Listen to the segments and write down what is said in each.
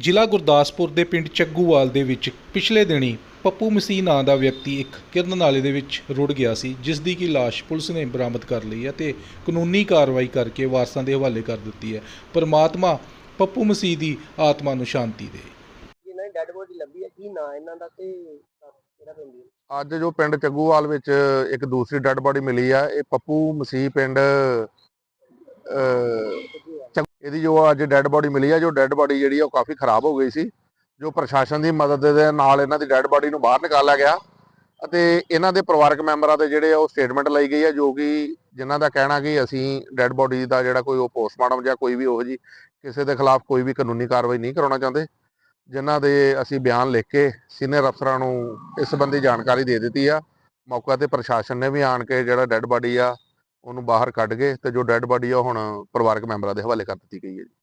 ਜ਼ਿਲ੍ਹਾ ਗੁਰਦਾਸਪੁਰ ਦੇ ਪਿੰਡ ਚੱਗੂਵਾਲ ਦੇ ਵਿੱਚ ਪਿਛਲੇ ਦਿਨੀ ਪੱਪੂ ਮਸੀਹ ਨਾਂ ਦਾ ਵਿਅਕਤੀ ਇੱਕ ਕਿਰਨ ਨਾਲੇ ਦੇ ਵਿੱਚ ਰੁੜ ਗਿਆ ਸੀ ਜਿਸ ਦੀ ਕਿ ਲਾਸ਼ ਪੁਲਿਸ ਨੇ ਬਰਾਮਦ ਕਰ ਲਈ ਹੈ ਤੇ ਕਾਨੂੰਨੀ ਕਾਰਵਾਈ ਕਰਕੇ ਵਾਰਸਾਂ ਦੇ ਹਵਾਲੇ ਕਰ ਦਿੱਤੀ ਹੈ। ਪਰਮਾਤਮਾ ਪੱਪੂ ਮਸੀਹ ਦੀ ਆਤਮਾ ਨੂੰ ਸ਼ਾਂਤੀ ਦੇ। ਇਹਨਾਂ ਦੀ ਡੈੱਡ ਬੋਡੀ ਲੱਭੀ ਹੈ ਕੀ ਨਾਂ ਇਹਨਾਂ ਦਾ ਤੇ ਕਿਹੜਾ ਪਿੰਡ ਹੈ? ਅੱਜ ਜੋ ਪਿੰਡ ਚੱਗੂਵਾਲ ਵਿੱਚ ਇੱਕ ਦੂਸਰੀ ਡੈੱਡ ਬਾਡੀ ਮਿਲੀ ਆ ਇਹ ਪੱਪੂ ਮਸੀਹ ਪਿੰਡ ਅਹ, ਇਹਦੀ ਜੋ ਅੱਜ ਡੈੱਡ ਬਾਡੀ ਮਿਲੀ ਆ, ਜੋ ਡੈੱਡ ਬਾਡੀ ਜਿਹੜੀ ਆ ਉਹ ਕਾਫੀ ਖਰਾਬ ਹੋ ਗਈ ਸੀ, ਜੋ ਪ੍ਰਸ਼ਾਸਨ ਦੀ ਮਦਦ ਦੇ ਨਾਲ ਇਹਨਾਂ ਦੀ ਡੈੱਡ ਬਾਡੀ ਨੂੰ ਬਾਹਰ ਨਿਕਾਲਿਆ ਗਿਆ ਅਤੇ ਇਹਨਾਂ ਦੇ ਪਰਿਵਾਰਕ ਮੈਂਬਰਾਂ ਦੇ ਜਿਹੜੇ ਉਹ ਸਟੇਟਮੈਂਟ ਲਈ ਗਈ ਆ, ਜੋ ਕਿ ਜਿਨ੍ਹਾਂ ਦਾ ਕਹਿਣਾ ਕਿ ਅਸੀਂ ਡੈੱਡ ਬਾਡੀ ਦਾ ਜਿਹੜਾ ਕੋਈ ਉਹ ਪੋਸਟਮਾਰਟਮ ਜਾਂ ਕੋਈ ਵੀ ਉਹ ਜੀ ਕਿਸੇ ਦੇ ਖਿਲਾਫ ਕੋਈ ਵੀ ਕਾਨੂੰਨੀ ਕਾਰਵਾਈ ਨਹੀਂ ਕਰਾਉਣਾ ਚਾਹੁੰਦੇ, ਜਿਨ੍ਹਾਂ ਦੇ ਅਸੀਂ ਬਿਆਨ ਲਿਖ ਕੇ ਸੀਨੀਅਰ ਅਫਸਰਾਂ ਨੂੰ ਇਸ ਸੰਬੰਧੀ ਜਾਣਕਾਰੀ ਦੇ ਦਿੱਤੀ ਆ, ਮੌਕਾ ਤੇ ਪ੍ਰਸ਼ਾਸਨ ਨੇ ਵੀ ਆਣ ਕੇ ਜਿਹੜਾ ਡੈੱਡ ਬਾਡੀ ਆ ਉਹਨੂੰ ਬਾਹਰ ਕੱਢ ਕੇ ਤੇ ਜੋ ਡੈੱਡ ਬਾਡੀ ਆ ਹੁਣ ਪਰਿਵਾਰਕ ਮੈਂਬਰਾਂ ਦੇ ਹਵਾਲੇ ਕਰ ਦਿੱਤੀ ਗਈ ਹੈ ਜੀ।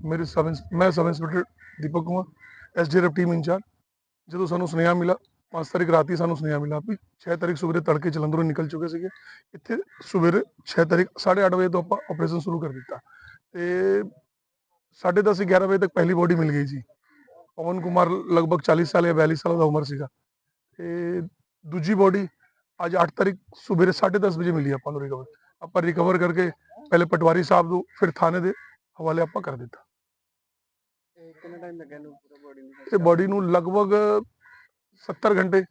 ਮੇਰੇ ਸਬ ਮੈਂ sub inspector Deepak Kumar SDRF team incharge. ਜਦੋਂ ਸਾਨੂੰ ਸੁਨੇਹਾ ਮਿਲਾ 5 ਤਾਰੀਖ ਰਾਤੀ ਸਾਨੂੰ ਸੁਨੇਹਾ ਮਿਲਾ ਵੀ 6 ਤਾਰੀਖ ਸਵੇਰੇ ਤੜਕੇ ਜਲੰਧਰੋਂ ਨਿਕਲ ਚੁੱਕੇ ਸੀਗੇ। ਇੱਥੇ ਸਵੇਰੇ 6 ਤਾਰੀਖ 8:30 ਵਜੇ ਤੋਂ ਆਪਾਂ ਆਪਰੇਸ਼ਨ ਸ਼ੁਰੂ ਕਰ ਦਿੱਤਾ। ਤੇ 10:30 11 ਵਜੇ ਤੱਕ ਪਹਿਲੀ ਬੋਡੀ ਮਿਲ ਗਈ ਸੀ ਪਵਨ ਕੁਮਾਰ ਲਗਭਗ 40 ਸਾਲ ਜਾਂ 42 ਸਾਲ ਦਾ ਉਮਰ ਸੀਗਾ। ਤੇ ਦੂਜੀ ਬੋਡੀ ਅੱਜ 8 ਤਾਰੀਖ ਸਵੇਰੇ 10:30 ਵਜੇ ਮਿਲੀ ਆਪਾਂ ਨੂੰ ਰਿਕਵਰ ਆਪਾਂ ਰਿਕਵਰ ਕਰਕੇ ਪਹਿਲੇ ਪਟਵਾਰੀ ਸਾਹਿਬ ਨੂੰ ਫਿਰ ਥਾਣੇ ਦੇ ਹਵਾਲੇ ਆਪਾਂ ਕਰ ਦਿੱਤਾ। ਕਿੰਨਾ ਟਾਈਮ ਲੱਗਿਆ ਨੂੰ ਪੂਰਾ ਬੋਡੀ ਨੂੰ? ਤੇ ਬਾਡੀ ਨੂੰ ਲਗਭਗ 70 ਘੰਟੇ